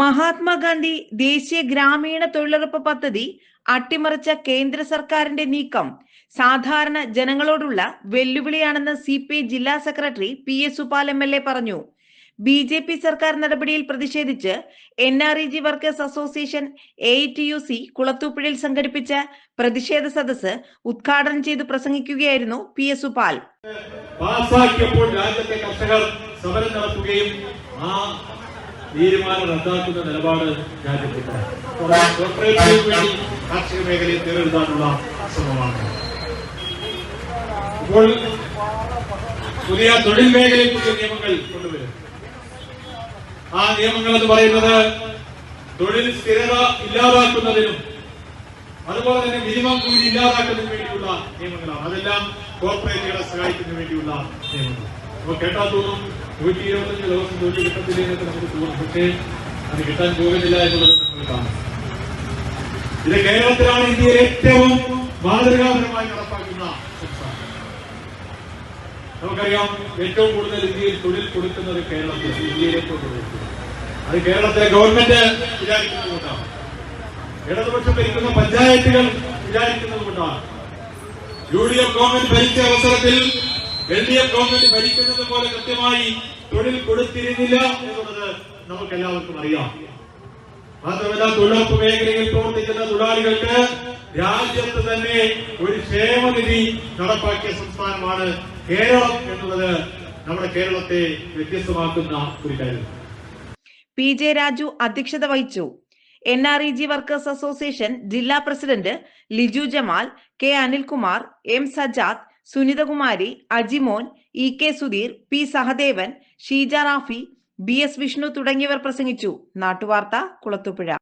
മഹാത്മാഗാന്ധി ദേശീയ ഗ്രാമീണ തൊഴിലുറപ്പ് പദ്ധതി അട്ടിമറിച്ച കേന്ദ്ര സർക്കാരിന്റെ നീക്കം. സാധാരണ ജനങ്ങളോടുള്ള വെല്ലുവിളിയാണെന്ന് സി പി ഐ ജില്ലാ secretary P S Supal M L A പറഞ്ഞു. ബി ജെ പി സർക്കാർ നടപടിയിൽ പ്രതിഷേധിച്ച് N R E G workers association A I T U കുളത്തൂപ്പുഴയിൽ സംഘടിപ്പിച്ച പ്രതിഷേധ സദസ് ഉദ്ഘാടനം ചെയ്ത് പ്രസംഗിക്കുകയായിരുന്നു പി എസ് സുപാൽ തീരുമാനം റദ്ദാക്കുന്ന നിലപാട് കോർപ്പറേറ്റുകൾക്ക് വേണ്ടി കാർഷിക മേഖലയെ തീരെഴുതാനുള്ള ശ്രമമാണ്. ഇപ്പോൾ പുതിയ തൊഴിൽ മേഖലയിൽ പുതിയ നിയമങ്ങൾ കൊണ്ടുവരും. ആ നിയമങ്ങൾ എന്ന് പറയുന്നത് തൊഴിൽ സ്ഥിരത ഇല്ലാതാക്കുന്നതിനും അതുപോലെ തന്നെ മിനിമം കൂലി ഇല്ലാതാക്കുന്നതിന് വേണ്ടിയുള്ള നിയമങ്ങളാണ്. അതെല്ലാം കോർപ്പറേറ്റുകളെ സഹായിക്കുന്നതിന് വേണ്ടിയുള്ള നിയമങ്ങൾ അപ്പൊ കേട്ടാൽ തോന്നും നൂറ്റി ഇരുപത്തഞ്ച് ദിവസം ജോലി കിട്ടത്തില്ല എന്നൊക്കെ നമുക്ക് തോന്നും പക്ഷേ അത് കിട്ടാൻ പോകുന്നില്ല എന്നുള്ളത് നമ്മൾ കാണും. ഇത് കേരളത്തിലാണ് ഇന്ത്യയിൽ ഏറ്റവും മാതൃകാപരമായി നടപ്പാക്കുന്ന സംസ്ഥാനം. നമുക്കറിയാം ഏറ്റവും കൂടുതൽ ഇന്ത്യയിൽ തൊഴിൽ കൊടുക്കുന്നത് കേരളത്തിൽ കൂടുതൽ അത് കേരളത്തിലെ ഗവൺമെന്റ് വിചാരിക്കുന്നത് കൊണ്ടാണ് ഇടതുപക്ഷം ഭരിക്കുന്ന പഞ്ചായത്തുകൾ വിചാരിക്കുന്നത് കൊണ്ടാണ് യു ഡി എഫ് ഗവൺമെന്റ് ഭരിച്ച അവസരത്തിൽ എൽ ഗവൺമെന്റ് ഭരിക്കുന്നത് പോലെ കൃത്യമായി തൊഴിൽ കൊടുത്തിരുന്നില്ല എന്നുള്ളത് നമുക്ക് എല്ലാവർക്കും അറിയാം. മാത്രമല്ല തൊഴിലുറപ്പ് മേഖലയിൽ പ്രവർത്തിക്കുന്ന തൊഴിലാളികൾക്ക് രാജ്യത്ത് തന്നെ ഒരു ക്ഷേമനിധി നടപ്പാക്കിയ സംസ്ഥാനമാണ് കേരളം എന്നുള്ളത് നമ്മുടെ കേരളത്തെ വ്യത്യസ്തമാക്കുന്ന ഒരു കാര്യം. പി ജെ രാജു അധ്യക്ഷത വഹിച്ചു. N R E G workers association ജില്ലാ president Liju Jamal K Anilkumar M Sajad Sunithakumari Ajimon E K Sudheer P Sahadevan Sheeja Rafi B S Vishnu തുടങ്ങിയവർ പ്രസംഗിച്ചു. നാട്ടുവാർത്ത കുളത്തുപുഴ